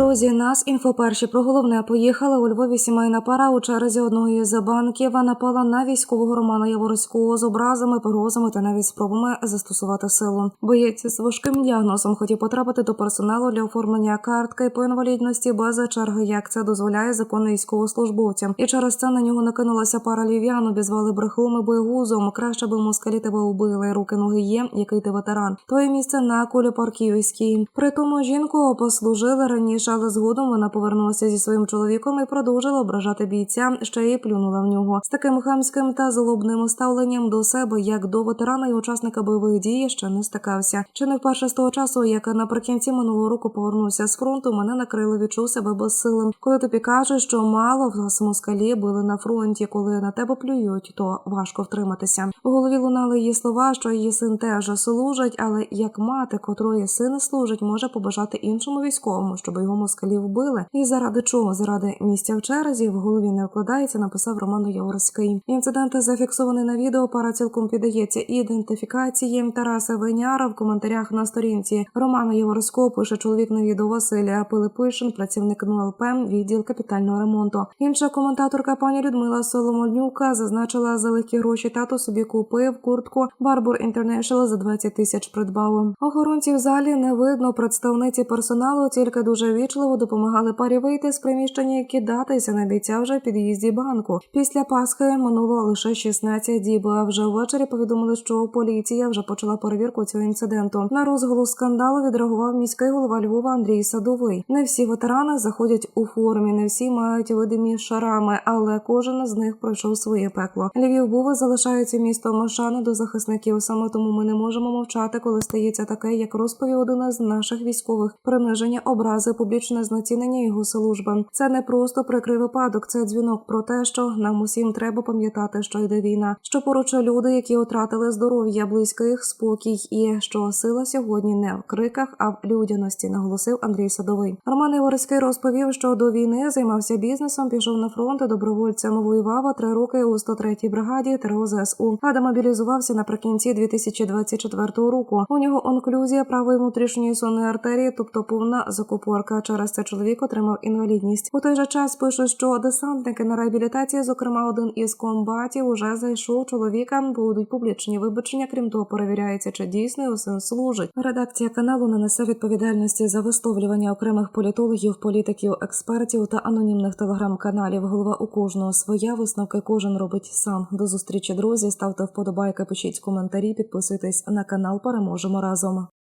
друзі, нас інфоперші про головне поїхала у Львові сімейна пара у черзі одного із банків напала на військового Романа Яворського з образами, погрозами та навіть спробами застосувати силу. Боєць з важким діагнозом хотів потрапити до персоналу для оформлення картки по інвалідності без черги, як це дозволяє закон військовослужбовцям. І через це на нього накинулася пара львів'ян, обізвали брехлом і боєгузом. Краще би москалі тебе убили. Руки ноги є, який ти ветеран. Твоє місце на Куліпарківській. При тому жінку послужили раніше, але згодом вона повернулася зі своїм чоловіком і продовжила ображати бійця, ще й плюнула в нього з таким хамським та злобним ставленням до себе, як до ветерана і учасника бойових дій ще не стикався. Чи не вперше з того часу, як наприкінці минулого року повернувся з фронту, мене накрили, відчув себе безсилим. Коли тобі кажуть, що мало в нас москалі були на фронті, коли на тебе плюють, то важко втриматися. У голові лунали її слова, що її син теж служить, але як мати, котрої син служить, може побажати іншому військовому, щоб його москалі вбили. І заради чого? Заради місця в черзі в голові не вкладається, написав Роман Яворський. Інцидент зафіксований на відео. Пара цілком піддається ідентифікації. Тараса Веняра в коментарях на сторінці Романа Яворського пише чоловік на відео Василя Пилипишин, працівник НЛП, відділ капітального ремонту. Інша коментаторка пані Людмила Соломонюка зазначила за легкі гроші тато собі купив куртку Барбур Інтернешнл за 20 тисяч придбав. Охоронці в залі не видно представниці персоналу, тільки дуже вічливо допомагали парі вийти з приміщення і кидатися на бійця вже в під'їзді банку. Після Пасхи минуло лише 16 діб. А вже ввечері повідомили, що поліція вже почала перевірку цього інциденту. На розголос скандалу відреагував міський голова Львова Андрій Садовий. Не всі ветерани заходять у формі, не всі мають видимі шарами, але кожен з них пройшов своє пекло. Львів був залишається містом шани до захисників. Саме тому ми не можемо мовчати, коли стається таке, як розповів один із наших військових приниження, образи, публічне знецінення його служби. Це не просто прикрий випадок, це дзвінок про те, що нам усім треба пам'ятати, що йде війна, що поруч люди, які втратили здоров'я, близьких, спокій, і що сила сьогодні не в криках, а в людяності, наголосив Андрій Садовий. Роман Іворський розповів, що до війни займався бізнесом, пішов на фронт добровольцем. Воював три роки у 103-й бригаді ТРО ЗСУ. А демобілізувався наприкінці 2024 року. У нього онклюзія правої внутрішньої сонної артерії, тобто повна закупорка. Через це чоловік отримав інвалідність. У той же час пишуть, що десантники на реабілітації, зокрема один із комбатів, уже зайшов чоловіка. Будуть публічні вибачення. Крім того, перевіряється, чи дійсно син служить. Редакція каналу не несе відповідальності за висловлювання окремих політологів, політиків, експертів та анонімних телеграм-каналів. Голова у кожного своя висновки кожен робить сам. До зустрічі, друзі. Ставте вподобайки, пишіть коментарі, підписуйтесь на канал. Переможемо разом.